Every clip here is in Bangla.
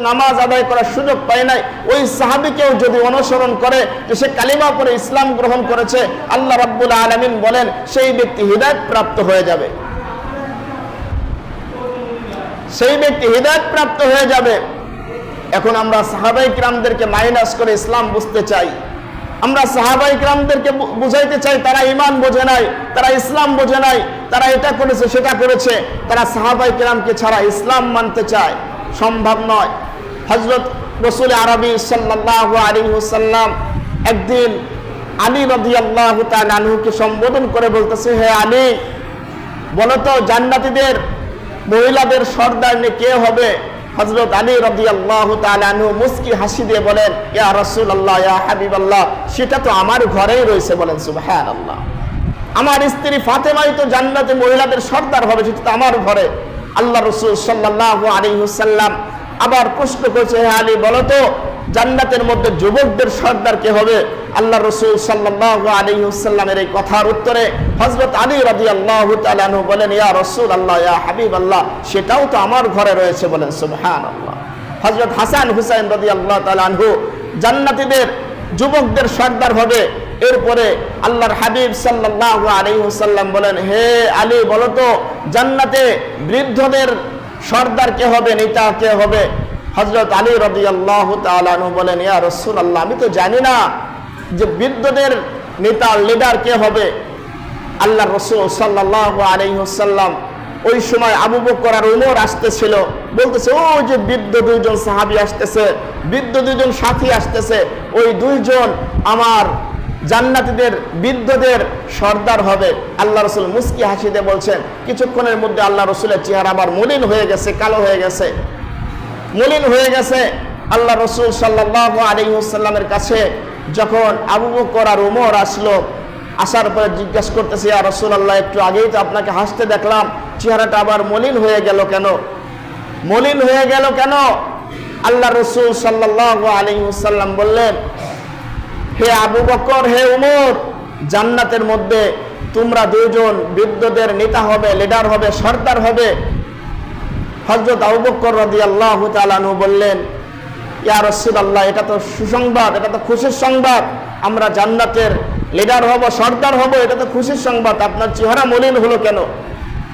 নামাজ আদায় করার সুযোগ পায় নাই। ওই সাহাবিকেও যদি অনুসরণ করে যে সে কালিমা পরে ইসলাম গ্রহণ করেছে, আল্লাহ রাব্বুল আলামিন বলেন, সেই ব্যক্তি হৃদায়ত প্রাপ্ত হয়ে যাবে। সেই ব্যক্তি হৃদায়ত প্রাপ্ত হয়ে যাবে। এখন আমরা সাহাবাই কিরামদেরকে মাইনাস করে ইসলাম বুঝতে চাই। আমরা সাহাবাই কিরামদেরকে বুঝাইতে চাই, তারা ইমান বোঝে নাই, তারা ইসলাম বোঝে নাই, তারা এটা করেছে, সেটা করেছে। তারা সাহাবাই কিরামকে ছাড়া ইসলাম মানতে চায়। সম্ভব নয়। হজরত রসুল আরবি সাল্লাহ আলী হুসাল্লাম একদিন আলী রদি আল্লাহ তালুকে সম্বোধন করে বলতেছে, হে আলী, বলতো জান্নাতীদের, মহিলাদের সর্দার নে কে হবে? হজরত আলী রবি আল্লাহ তালু মুস্কি হাসি দিয়ে বলেন, ইয়া রসুল আল্লাহ ইয়া হাবিব আল্লাহ সেটা তো আমার ঘরেই রয়েছে, বলেন সুবহান আল্লাহ আমার স্ত্রী ফাতেমাই তো জান্নাতে মহিলাদের সর্দার হবে, সেটা তো আমার ঘরে। আল্লাহ রসুল সাল্লাহ আলী আবার প্রশ্ন করেছে, হে আলী, বলো তো, জান্নাতের মধ্যে যুবকদের সর্দার কে হবে? আল্লাহ রসুল সাল্লাহ আলী এই কথার উত্তরে হজরত আলী রাজি আল্লাহ বলেন, ইয়া রসুল আল্লাহ ইয়া হাবিব আল্লাহ সেটাও তো আমার ঘরে রয়েছে, বলেন সুবহান আল্লাহ হজরত হাসান হুসাইন রাজি আল্লাহ তালু জান্নাতীদের যুবকদের সর্দার হবে। এরপরে আল্লাহর হাবিব সাল্লাহ আলী হুসাল্লাম বলেন, হে আলী, বলো তো, জান্নাতে বৃদ্ধদের সর্দার কে হবে, নেতা কে হবে? হজরত আলী রবি আল্লাহ বলেন, ইয়া রসুল আল্লাহ আমি তো জানি না যে বৃদ্ধদের নেতা লিডার কে হবে। আল্লাহ রসুল সাল্লাহ আলাইসাল্লাম ওই সময় আবু বকর আর উমর আসতেছিল, বলতেছে ও যে বৃদ্ধ দুইজন সাহাবি আসতেছে, বৃদ্ধ দুইজন সাথী আসতেছে, ওই দুইজন আমার জান্নাতীদের বৃদ্ধদের সর্দার হবে। আল্লাহ রসুল মুস্কি হাসিতে বলছেন, কিছুক্ষণের মধ্যে আল্লাহ রসুলের চেহারা আবার মলিন হয়ে গেছে, কালো হয়ে গেছে। মলিন হয়ে গেছে। আল্লাহ রসুল সাল্লাহ আলিহাসাল্লামের কাছে যখন আবু বকর আর উমর আসলো, আসার পরে জিজ্ঞেস করতেছি আর রসুল আল্লাহ একটু আগেই তো আপনাকে হাসতে দেখলাম, চেহারাটা আবার মলিন হয়ে গেল কেন? মলিন হয়ে গেল কেন? আল্লাহ রসুল সাল্লাহ আলিহাসাল্লাম বললেন হে আবু বকর, হে উমর, জান্নাতের মধ্যে তোমরা দুইজন বৃদ্ধদের নেতা হবে লিডার হবে, সর্দার হবে। হজরত আবু বকর রাদি আল্লাহ তালানু বললেন, ইয়া রসুল আল্লাহ এটা তো সুসংবাদ, এটা তো খুশির সংবাদ। আমরা জান্নাতের লিডার হব, সর্দার হব, এটা তো খুশির সংবাদ। আপনার চেহারা মলিন হলো কেন?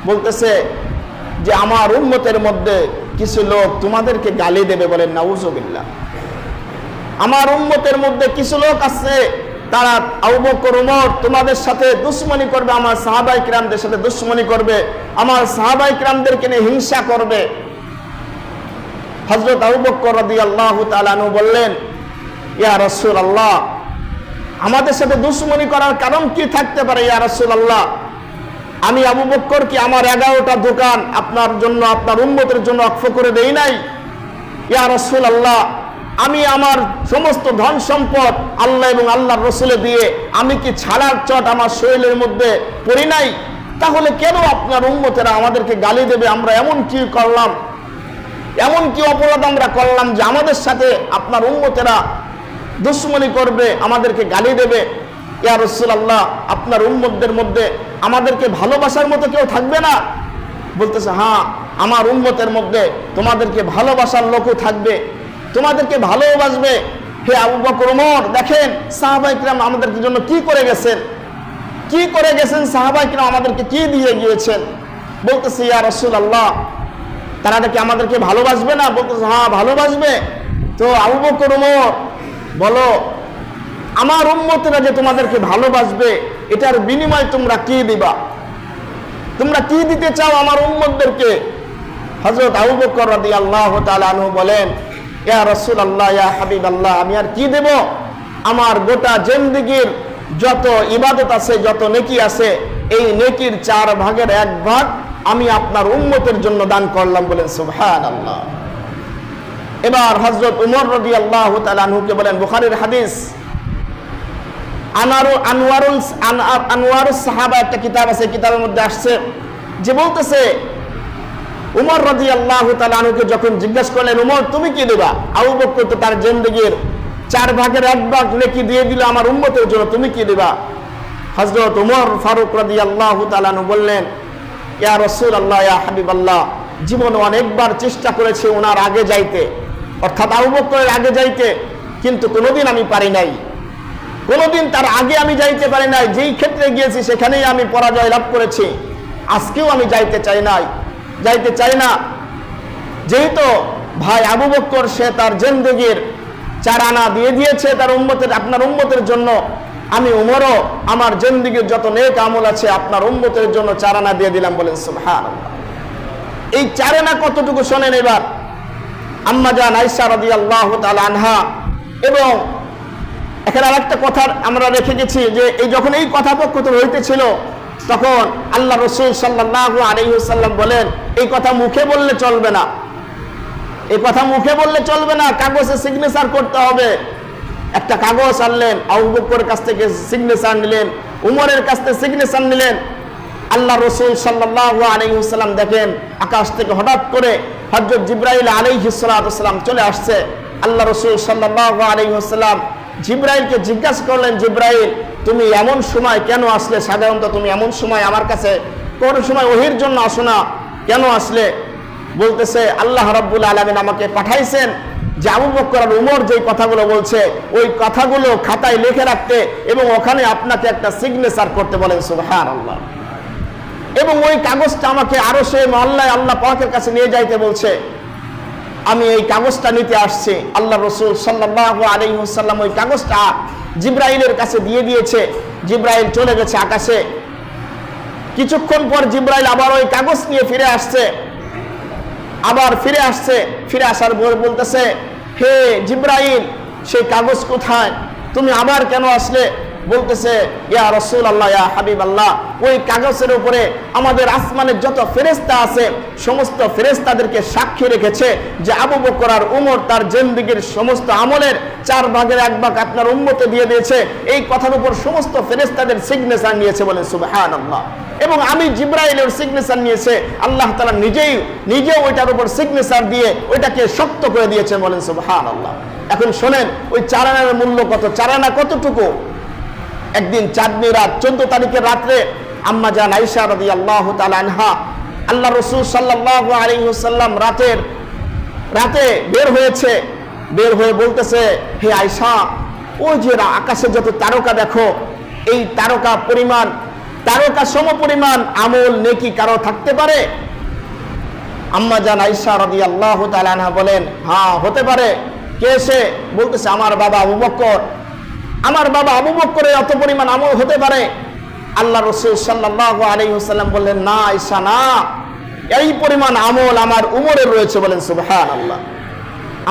বলতেছে যে, আমার উন্মতের মধ্যে কিছু লোক তোমাদেরকে গালি দেবে বলেন নাউজবিল্লা আমার উন্মতের মধ্যে কিছু লোক আছে, তারা আবু বকর, উমর তোমাদের সাথে দুশ্মনী করবে, আমার সাহাবাই কিরামদের সাথে দুশ্মনী করবে, আমার সাহাবাই কিরামদেরকে নিয়ে হিংসা করবে। হজরত আবু বকর রাদি আল্লাহ তালানু বললেন, ইয়া রসুল আল্লাহ আমাদের সাথে দুশ্মনী করার কারণ কি থাকতে পারে, ইয়া রসুল আল্লাহ আমি আবু বক্কর কি আমার এগারোটা দোকান আপনার জন্য, আপনার উন্মতের জন্য অক্ষ করে দেই নাই? ইয়া রসুল আল্লাহ আমি আমার সমস্ত ধন সম্পদ আল্লাহ এবং আল্লাহর রসুলে দিয়ে আমি কি ছাড়ার চট আমার শরীরের মধ্যে পড়ি নাই? তাহলে কেন আপনার উন্মতেরা আমাদেরকে গালি দেবে? আমরা এমন কি করলাম? এমন কি অপরাধ আমরা করলাম যে আমাদের সাথে আপনার উন্মতেরা দুশ্মনী করবে, আমাদেরকে গালি দেবে? ইয়া রসুল আল্লাহ আপনার উন্মতদের মধ্যে আমাদেরকে ভালোবাসার মতো কেউ থাকবে না? বলতেছে হ্যাঁ আমার উন্মতের মধ্যে তোমাদেরকে ভালোবাসার লোকও থাকবে। তোমাদেরকে ভালোবাসবে। হে আবু বকর উমর, দেখেন সাহাবাইকরাম আমাদের জন্য কি করে গেছেন? কি করে গেছেন? সাহাবাইকরাম আমাদেরকে কি দিয়ে গিয়েছেন? বলতেছে, ইয়া রসুল আল্লাহ তারা কি আমাদেরকে ভালোবাসবে না? বলতেছে হ্যাঁ ভালোবাসবে। তো আবু বকর উমর বলো, আমার উম্মতেরা যে তোমাদেরকে ভালোবাসবে, এটার বিনিময় তোমরা কি দিবা? তোমরা কি দিতে চাও আমার উম্মতদেরকে? হজরত আবু বকর রাদি আল্লাহ তালু বলেন আল্লাহ আমি আর কি দেব? আমার গোটা জেন্দিগির যত ইবাদত আছে, যত নেকি আছে, এই নেকির চার ভাগের এক ভাগ আমি আপনার উম্মতের জন্য দান করলাম। বলেন সুবহান আল্লাহ এবার হজরত উমর রবি আল্লাহ তালুকে বলেন, বুখারির হাদিস, আনারু আনোয়ারুল আন- আনোয়ারুল সাহাবা একটা কিতাব আছে, কিতাবের মধ্যে আসছে, যে বলতেছে উমর রাজি আল্লাহ তালুকে যখন জিজ্ঞেস করলেন, উমর, তুমি কি দেবা? আবু বকর তো তার জেন্দিগির চার ভাগের এক ভাগ লেখি দিয়ে দিল, আমার উম্মতের জন্য তুমি কি দেবা? হজরত উমর ফারুক রাজি আল্লাহ তালানু বললেন, ইয়া রসুল আল্লাহ ইয়া হাবিব আল্লাহ জীবনে অনেকবার চেষ্টা করেছে ওনার আগে যাইতে, অর্থাৎ আবু বকরের আগে যাইতে, কিন্তু কোনোদিন আমি পারি নাই। কোনোদিন তার আগে আমি যাইতে পারি নাই। যেই ক্ষেত্রে গিয়েছি, সেখানেই আমি পরাজয় লাভ করেছি। আজকেও আমি যাইতে চাই নাই। যাইতে চাই না। যেহেতু ভাই আবু বক্কর, সে তার জেন্দেগির চার আনা দিয়ে দিয়েছে, তার উম্মতের আপনার উম্মতের জন্য আমি উমরও, আমার জেন্দিগির যত নেক আমল আছে, আপনার উম্মতের জন্য চার আনা দিয়ে দিলাম বলেন সুবহান এই চার আনা কতটুকু শোনেন এবার? আম্মা জান আইসা রাদি আল্লাহ আনহা এবং এখানে আরেকটা কথা আমরা রেখে গেছি যে, এই যখন এই কথাপক্ষতন হইতেছিল তখন আল্লাহ রসুল সাল্লাহ আলহিসাল্লাম বলেন, এই কথা মুখে বললে চলবে না। এই কথা মুখে বললে চলবে না, কাগজে সিগনেচার করতে হবে। একটা কাগজ আনলেন আউবকর কাছ থেকে সিগনেচার নিলেন, উমরের কাছ থেকে সিগনেচার নিলেন। আল্লাহ রসুল সাল্লাহ আলহিসাল্লাম দেখেন, আকাশ থেকে হঠাৎ করে হজরত জিব্রাইল আলহিসাল্লাম চলে আসছে। আল্লাহ রসুল সাল্লাহ আলহিহাল্লাম জিব্রাইলকে জিজ্ঞাসা করলেন, জিব্রাইল তুমি এমন সময় কেন আসলে? সাধারণত তুমি এমন সময় আমার কাছে কোন সময় ওহির জন্য আসো না। কেন আসলে? বলতেছে, আল্লাহ রব্বুল আলমিন আমাকে পাঠাইছেন যে আবু বক্কর আর উমর যে কথাগুলো বলছে, ওই কথাগুলো খাতায় লিখে রাখতে এবং ওখানে আপনাকে একটা সিগনেচার করতে বলেন সুবহান আল্লাহ এবং ওই কাগজটা আমাকে আরও সে মহল্লায় আল্লাহ পাকের কাছে নিয়ে যাইতে বলছে, আমি এই কাগজটা নিতে আসছি। আল্লাহ রসুল সাল্লাহ আলহিহাল্লাম ওই কাগজটা জিব্রাইলের কাছে দিয়ে দিয়েছে। জিব্রাইল চলে গেছে আকাশে। কিছুক্ষণ পর জিব্রাইল আবার ওই কাগজ নিয়ে ফিরে আসছে। আবার ফিরে আসছে। ফিরে আসার পর বলতেছে, হে জিব্রাইল, সেই কাগজ কোথায়? তুমি আবার কেন আসলে? বলতেছে, ইয়া রসুল আল্লাহ ইয়া হাবিব আল্লাহ ওই কাগজের উপরে আমাদের আসমানের যত ফেরেস্তা আছে, সমস্ত ফেরেস্তাদেরকে সাক্ষী রেখেছে যে আবু বকর আর উমর তার জেন্দিগির সমস্ত আমলের চার ভাগের এক ভাগ আপনার উম্মতে দিয়ে দিয়েছে। এই কথার উপর সমস্ত ফেরেস্তাদের সিগনেচার নিয়েছে বলে সুবহান আল্লাহ এবং আমি জিব্রাইলের সিগনেচার নিয়েছে, আল্লাহ তালা নিজেই নিজে ওইটার উপর সিগনেচার দিয়ে ওইটাকে শক্ত করে দিয়েছে বলেন সুবহান আল্লাহ এখন শোনেন, ওই চারানার মূল্য কত? চারানা কতটুকু? একদিন চাঁদনি রাত চোদ্দ তারিখের রাত্রে আম্মা জান আইসা রদি আল্লাহ আনহা আল্লাহ রসুল সাল্লাহ আলিহাল্লাম রাতের, রাতে বের হয়েছে, বের হয়ে বলতেছে, হে আয়সা ওই যে আকাশে যত তারকা দেখো, এই তারকা পরিমাণ, তারকা সম পরিমাণ আমল নেকি কারও থাকতে পারে? আম্মা জান আইসা রদি আল্লাহ আনহা বলেন হ্যাঁ হতে পারে। কে সে? বলতেছে, আমার বাবা আবু বক্কর। আমার বাবা আবু বক্করের অত পরিমাণ আমল হতে পারে? আল্লাহ রসুল সাল্লাহ আলহিহাল্লাম বললেন, না, ঈশা, না। এই পরিমাণ আমল আমার উমরের রয়েছে, বলেন সুবহান আল্লাহ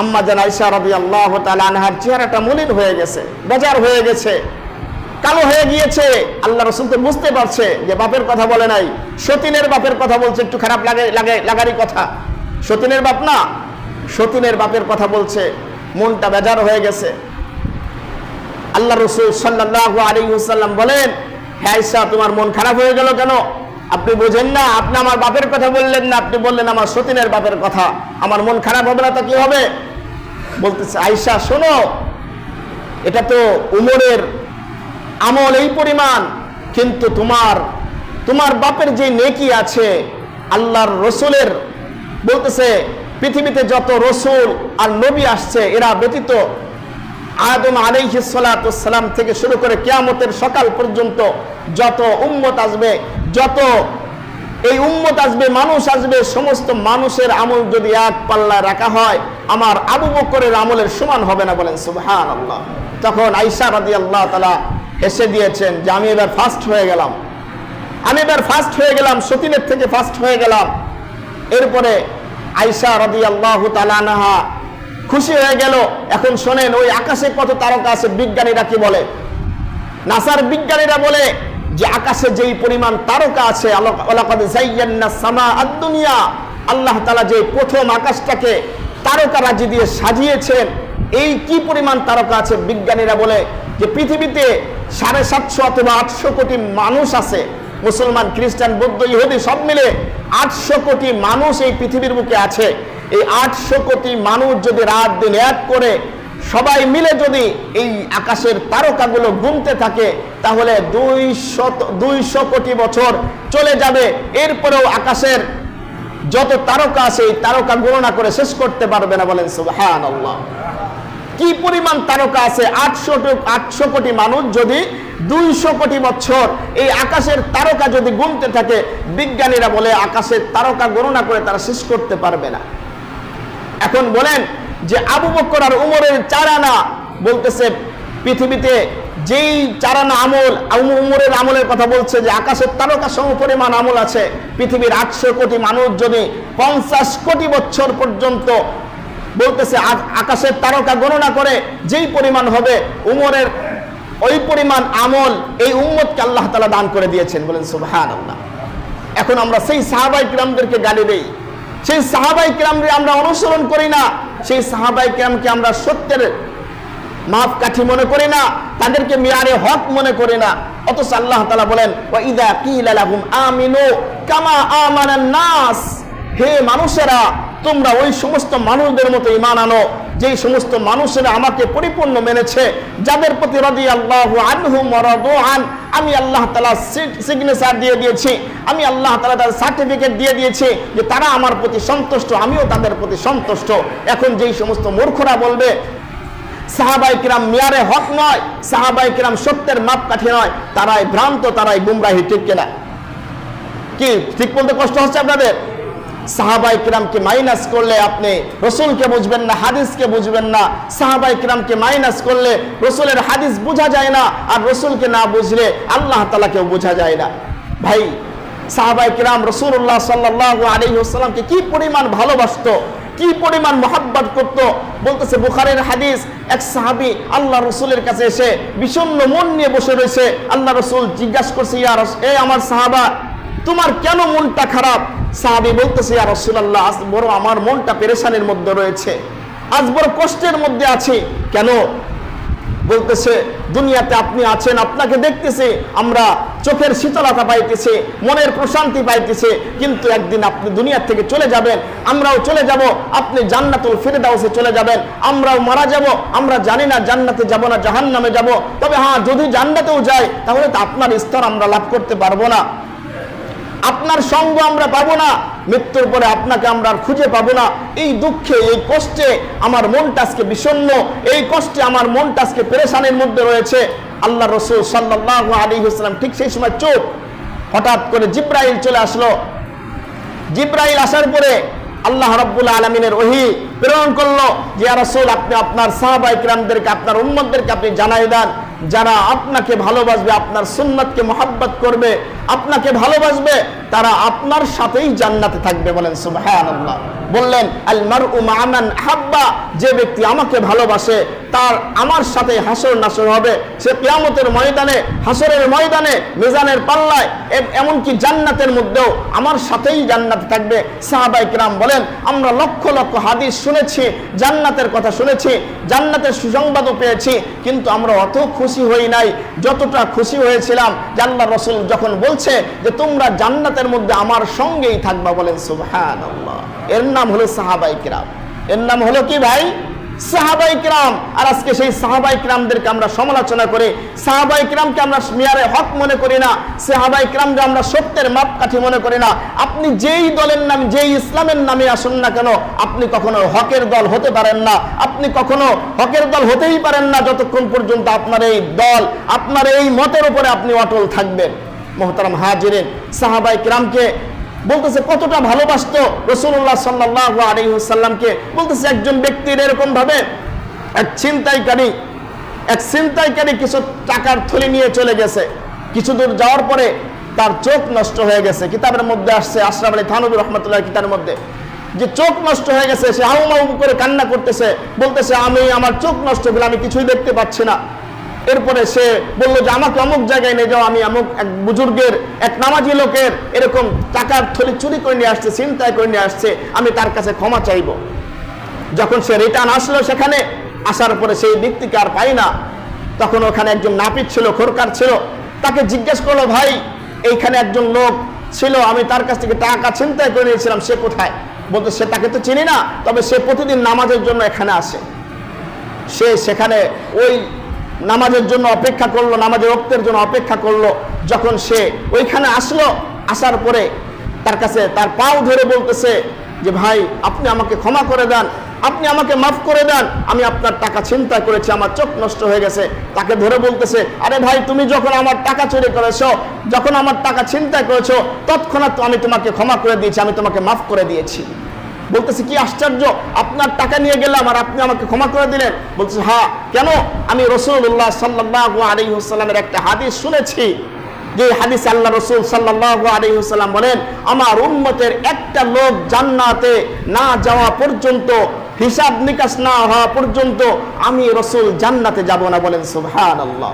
আম্মা জান আইসা রবি আল্লাহ আনহার চেহারাটা মলিন হয়ে গেছে, বেজার হয়ে গেছে, কালো হয়ে গিয়েছে। আল্লাহ রসুল তো বুঝতে পারছে যে বাপের কথা বলে নাই। সতীনের বাপের কথা বলছে, একটু খারাপ লাগে লাগে, লাগারই কথা। সতীনের বাপ না, সতীনের বাপের কথা বলছে, মনটা বেজার হয়ে গেছে। আল্লাহ রসুল সাল্লাহ আলিহাল্লাম বলেন হ্যাঁ তোমার মন খারাপ হয়ে গেল কেন? আপনি বোঝেন না, আপনি আমার বাপের কথা বললেন না, আপনি বললেন আমার সতীনের বাপের কথা। আমার মন খারাপ হবে না তো কি হবে? বলতেছে আয়সা শোনো, এটা তো উমরের আমল এই পরিমাণ, কিন্তু তোমার তোমার বাপের যে নেকি আছে, আল্লাহর রসুলের, বলতেছে, পৃথিবীতে যত রসুল আর নবী আসছে, এরা ব্যতীত আদম আলাইহিসালাম থেকে শুরু করে কেয়ামতের সকাল পর্যন্ত যত উম্মত আসবে, যত এই উম্মত আসবে, মানুষ আসবে, সমস্ত মানুষের আমল যদি এক পাল্লায় রাখা হয়, আমার আবু বকরের আমলের সমান হবে না বলেন সুবহান আল্লাহ তখন আইসা রাদি আল্লাহ তালা হেসে দিয়েছেন যে, আমি এবার ফার্স্ট হয়ে গেলাম। আমি এবার ফার্স্ট হয়ে গেলাম, সতীনের থেকে ফার্স্ট হয়ে গেলাম। এরপরে আইসা রদি আল্লাহ তালানাহা খুশি হয়ে গেল। এখন শোনেন, ওই আকাশে কত তারকা আছে, বিজ্ঞানীরা কি বলে? নাসার বিজ্ঞানীরা বলে যে আকাশে যেই পরিমাণ তারকা আছে আল্লাহ- তাআলা যে প্রথম আকাশটাকে তারকা রাজি দিয়ে সাজিয়েছেন, এই কি পরিমাণ তারকা আছে, বিজ্ঞানীরা বলে যে পৃথিবীতে সাড়ে সাতশো অথবা আটশো কোটি মানুষ আছে, মুসলমান, খ্রিস্টান, বৌদ্ধ, ইহুদি, সব মিলে আটশো কোটি মানুষ এই পৃথিবীর বুকে আছে। এই আটশো কোটি মানুষ যদি রাত দিন এক করে সবাই মিলে যদি এই আকাশের তারকাগুলো গুনতে থাকে, তাহলে দুইশত দুইশো কোটি বছর চলে যাবে। এরপরেও আকাশের যত তারকা আছে, এই তারকা গণনা করে শেষ করতে পারবে না বলেন আল্লাহ কি পরিমাণ তারকা আছে? আটশো আটশো কোটি মানুষ যদি দুইশো কোটি বছর এই আকাশের তারকা যদি গুনতে থাকে, বিজ্ঞানীরা বলে আকাশের তারকা গণনা করে তারা শেষ করতে পারবে না। এখন বলেন যে আবু বকর আর উমরের চারানা বলতেছে, পৃথিবীতে যেই চারানা আমল উমরের আমলের কথা বলছে যে আকাশের তারকা সম পরিমাণ আমল আছে। পৃথিবীর আটশো কোটি মানুষ যদি পঞ্চাশ কোটি বছর পর্যন্ত বলতেছে আকাশের তারকা গণনা করে যেই পরিমাণ হবে, উমরের ওই পরিমাণ আমল এই উম্মতকে আল্লাহ তালা দান করে দিয়েছেন বলেন আল্লাহ এখন আমরা সেই সাহাবাই কিরামদেরকে গালি দেই। সেই সাহাবাই কিরামকে আমরা অনুসরণ করি না। সেই সাহাবাই কিরামকে আমরা সত্যের মাপ কাঠি মনে করি না, তাদেরকে মেয়ারে হক মনে করি না। অথচ আল্লাহ তালা বলেন ইদা কিলালাহুম আমিনু কামা আমানান নাস। হে মানুষেরা, তোমরা ওই সমস্ত মানুষদের মতো ইমান আনো। যেই সমস্ত মানুষেরা আমাকে পরিপূর্ণ মেনেছে, যাদের প্রতি রদি আল্লাহ আনহু আন, আমি আল্লাহ তালা সিগনেচার দিয়ে দিয়েছি, আমি আল্লাহ তালা তাদের সার্টিফিকেট দিয়ে দিয়েছি যে তারা আমার প্রতি সন্তুষ্ট, আমিও তাদের প্রতি সন্তুষ্ট। এখন যেই সমস্ত মূর্খরা বলবে সাহাবাই কিরাম মিয়ারে হক নয় সাহাবাই কিরাম সত্যের মাপকাঠি নয়, তারাই ভ্রান্ত, তারাই গুমরাহি, ঠিক কিনা? কি, ঠিক বলতে কষ্ট হচ্ছে আপনাদের? সাহাবাই কিরামকে মাইনাস করলে আপনি রসুলকে বুঝবেন না, হাদিসকে বুঝবেন না। সাহাবাই কিরামকে মাইনাস করলে রসুলের হাদিস বোঝা যায় না আর রসুলকে না বুঝলে আল্লাহ তালাকেও বোঝা যায় না। ভাই সাহাবাই কিরাম রসুল্লাহ সাল্লাহ আলী আসসালামকে কি পরিমাণ ভালোবাসতো, কি পরিমাণ মোহাব্বত করতো? বলতেছে বুখারের হাদিস, এক সাহাবি আল্লাহ রসুলের কাছে এসে বিষণ্ণ মন নিয়ে বসে রয়েছে। আল্লাহ রসুল জিজ্ঞাসা করছে, ইয়া এ আমার সাহাবা তোমার কেন মনটা খারাপ? সাহাবি বলতেছে, ইয়া রসুলাল্লাহ, আজ বড় আমার মনটা পেরেশানির মধ্যে রয়েছে। আজ বড় কষ্টের মধ্যে আছি। কেন? বলতেছে, দুনিয়াতে আপনি আছেন, আপনাকে দেখতেছে, আমরা চোখের শীতলতা পাইতেছি, মনের প্রশান্তি পাইতেছে, কিন্তু একদিন আপনি দুনিয়া থেকে চলে যাবেন, আমরাও চলে যাব, আপনি জান্নাতুল ফিরদাউসে চলে যাবেন, আমরাও মারা যাব, আমরা জানি না জান্নাতে যাব না জাহান্নামে যাব, তবে হ্যাঁ যদি জান্নাতেও যাই, তাহলে তো আপনার স্তর আমরা লাভ করতে পারব না। আপনার সঙ্গ আমরা পাবো না, মৃত্যুর পরে আপনাকে আমরা আর খুঁজে পাবো না। এই দুঃখে, এই কষ্টে আমার মনটা আজকে বিষণ্ণ, এই কষ্টে আমার মনটা আজকে পেরেশানের মধ্যে রয়েছে। আল্লাহ রসুল সাল্লাহ আলী ইসলাম ঠিক সেই সময় চোখ হঠাৎ করে জিব্রাইল চলে আসলো। জিব্রাইল আসার পরে আল্লাহ রব্বুল আলমিনের ওহি প্রেরণ করল যে রাসূল, আপনি আপনার সাহাবাই কিরামদেরকে আপনার উম্মতদেরকে আপনি জানাই দেন। যারা আপনাকে ভালোবাসবে, আপনার সুন্নাতকে মোহাব্বত করবে, আপনাকে ভালোবাসবে, তারা আপনার সাথেই জান্নাতে থাকবে বলেন সুবহানাল্লাহ। বললেন আল মারউ মা'মান হাব্বা যে ব্যক্তি আমাকে ভালোবাসে, তার আমার সাথে হাসর নাসর হবে। সে কিয়ামতের ময়দানে, হাসরের ময়দানে, মিজানের পাল্লায় এমনকি জান্নাতের মধ্যেও আমার সাথেই জান্নাতে থাকবে। সাহাবাই কিরাম বলেন, আমরা লক্ষ লক্ষ হাদিস শুনেছি, জান্নাতের কথা শুনেছি, জান্নাতের সুসংবাদও পেয়েছি, কিন্তু আমরা অত খুশি হই নাই, যতটা খুশি হয়েছিলাম জান্নার রসুল যখন বলছে যে তোমরা জান্নাতের মধ্যে আমার সঙ্গেই থাকবা বলেন সুহান এর নাম হলো সাহাবাই কিরাম। এর নাম হলো কি ভাই? সাহাবাই কিরাম, আর আজকে সেই সাহাবাই কিরামদেরকে আমরা সমালোচনা করি। সাহাবাই কিরামকে আমরা মিয়ারে হক মনে করি না, সাহাবাই কিরামকে আমরা সত্যের মাপকাঠি মনে করি না। আপনি যেই দলের নাম, যেই ইসলামের নামে আসুন না কেন, আপনি কখনো হকের দল হতে পারেন না। আপনি কখনো হকের দল হতেই পারেন না যতক্ষণ পর্যন্ত আপনার এই দল, আপনার এই মতের উপরে আপনি অটল থাকবেন। মোহতারাম হাজিরেন, সাহাবাই কিরামকে বলতেছে, কতটা ভালোবাসতো রসুল্লাহ সাল্লাহ আলিহাল্লামকে বলতেছে, একজন ব্যক্তির এরকম ভাবে এক ছিনতাইকারী এক ছিনতাইকারী কিছু টাকার থলি নিয়ে চলে গেছে। কিছু দূর যাওয়ার পরে তার চোখ নষ্ট হয়ে গেছে। কিতাবের মধ্যে আসছে, আশরাফ আলী থানবী রহমতুল্লাহ কিতাবের মধ্যে। যে চোখ নষ্ট হয়ে গেছে, সে মাউ করে কান্না করতেছে। বলতেছে, আমি, আমার চোখ নষ্ট হলে আমি কিছুই দেখতে পাচ্ছি না। এরপরে সে বলল যে, আমাকে অমুক জায়গায় নিয়ে যাও, আমি অমুক এক বুজুর্গের, এক নামাজি লোকের এরকম টাকার থলি চুরি করে নিয়ে আসছে চিন্তায় করে নিয়ে আসছে, আমি তার কাছে ক্ষমা চাইব। যখন সে রিটার্ন আসলো সেখানে, আসার পরে সেই ব্যক্তিকে আর পাই না। তখন ওখানে একজন নাপিত ছিল, খোরকার ছিল। তাকে জিজ্ঞেস করল, ভাই, এইখানে একজন লোক ছিল, আমি তার কাছ থেকে টাকা চিন্তায় করে নিয়েছিলাম, সে কোথায়? বলতো, সে তাকে তো চিনি না, তবে সে প্রতিদিন নামাজের জন্য এখানে আসে। সে সেখানে ওই নামাজের জন্য অপেক্ষা করল নামাজের রক্তের জন্য অপেক্ষা করল। যখন সে ওইখানে আসলো, আসার পরে তার কাছে তার পাও ধরে বলতেছে যে, ভাই, আপনি আমাকে ক্ষমা করে দেন, আপনি আমাকে মাফ করে দেন, আমি আপনার টাকা চিন্তা করেছি, আমার চোখ নষ্ট হয়ে গেছে। তাকে ধরে বলতেছে, আরে ভাই, তুমি যখন আমার টাকা চুরি করেছ, যখন আমার টাকা চিন্তা করেছ, তৎক্ষণাৎ আমি তোমাকে ক্ষমা করে দিয়েছি, আমি তোমাকে মাফ করে দিয়েছি। বলতেছে, কি আশ্চর্য, আপনার টাকা নিয়ে গেলাম আর আপনি আমাকে ক্ষমা করে দিলেন। বলছে হ্যাঁ কেন? আমি রসুল্লাহ সাল্লাহ আলিহাস্লামের একটা হাদিস শুনেছি, যে হাদিস আল্লাহ রসুল সাল্লাহ আলিহাস্লাম বলেন, আমার উম্মতের একটা লোক জান্নাতে না যাওয়া পর্যন্ত, হিসাব নিকাশ না হওয়া পর্যন্ত আমি রসুল জান্নাতে যাব না। বলেন সুবহান আল্লাহ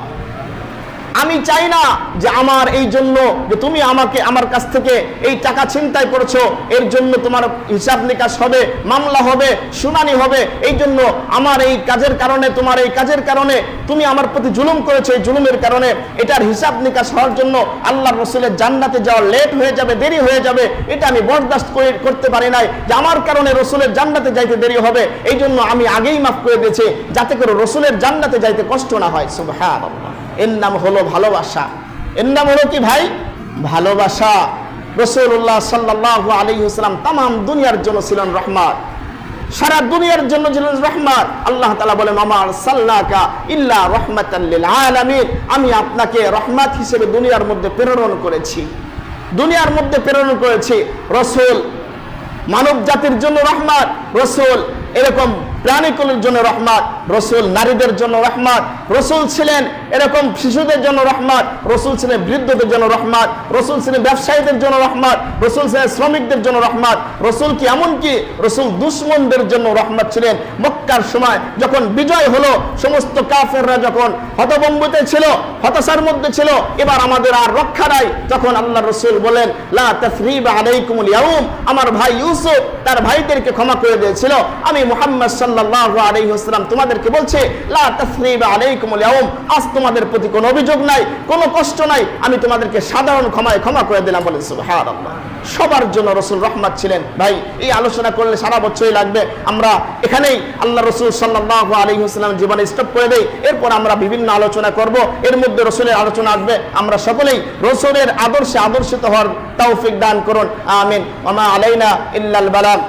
আমি চাই না যে আমার এই জন্য যে তুমি আমাকে আমার কাছ থেকে এই টাকা চিন্তাই করেছ, এর জন্য তোমার হিসাব নিকাশ হবে, মামলা হবে, শুনানি হবে, এই জন্য আমার এই কাজের কারণে, তোমার এই কাজের কারণে তুমি আমার প্রতি জুলুম করেছ, এই জুলুমের কারণে এটার হিসাব নিকাশ হওয়ার জন্য আল্লাহ রসুলের জান্নাতে যাওয়া লেট হয়ে যাবে, দেরি হয়ে যাবে, এটা আমি বরদাস্ত করে করতে পারি নাই, যে আমার কারণে রসুলের জান্নাতে যাইতে দেরি হবে, এই জন্য আমি আগেই মাফ করে দিয়েছি, যাতে করে রসুলের জান্নাতে যাইতে কষ্ট না হয়, সুবহানাল্লাহ। এর নাম হলো ভালোবাসা। এর নাম হলো কি ভাই? ভালোবাসা। রসুল্লাহ সাল্লাহ আলী ইসলাম তাম দুনিয়ার জন্য ছিলেন রহমান। সারা দুনিয়ার জন্য ছিলেন রহমান। আল্লাহ তালা বলেন আমার সাল্লাকা ইল্লা রহমাতাল্লিল আলামিন। আমি আপনাকে রহমাত হিসেবে দুনিয়ার মধ্যে প্রেরণ করেছি। দুনিয়ার মধ্যে প্রেরণ করেছি রসুল। মানব জাতির জন্য রহমান। রসুল এরকম প্রাণীকুলের জন্য রহমত রসুল নারীদের জন্য রহমত, রসুল ছিলেন এরকম শিশুদের জন্য রহমত, রসুল ছিলেন বৃদ্ধদের জন্য রহমত, রসুল ছিলেন ব্যবসায়ীদের জন্য রহমত, রসুল ছিলেন শ্রমিকদের জন্য রহমত, রসুল কি এমন কি? রসুল দুশ্মনদের জন্য রহমত ছিলেন। মক্কার সময় যখন বিজয় হলো, সমস্ত কাফেররা যখন হতবম্বুতে ছিল, হতাশার মধ্যে ছিল, এবার আমাদের আর রক্ষা নাই। তখন আল্লাহ রসুল বলেন, লা আলাইকুমুল ইয়াউম। আমার ভাই ইউসুফ তার ভাইদেরকে ক্ষমা করে দিয়েছিল। আমি মোহাম্মদ সাল্লাল্লাহু আলাইহি ওয়াসাল্লাম তোমাদেরকে বলছি আজ তোমাদের প্রতি কোনো অভিযোগ নাই, কোনো কষ্ট নাই, আমি তোমাদেরকে সাধারণ ক্ষমায় ক্ষমা করে দিলাম সুবহানাল্লাহ। সবার জন্য রসুল রহমত ছিলেন। ভাই, এই আলোচনা করলে সারা বছরই লাগবে। আমরা এখানেই আল্লাহ রসুল সাল্লাহ আলী হুসলাম জীবনে স্টপ করে দেই। এরপর আমরা বিভিন্ন আলোচনা করব। এর মধ্যে রসুলের আলোচনা আসবে। আমরা সকলেই রসুলের আদর্শে আদর্শিত হওয়ার তৌফিক দান করুন। আমিন। আলাইনা ইল্লাল বালাম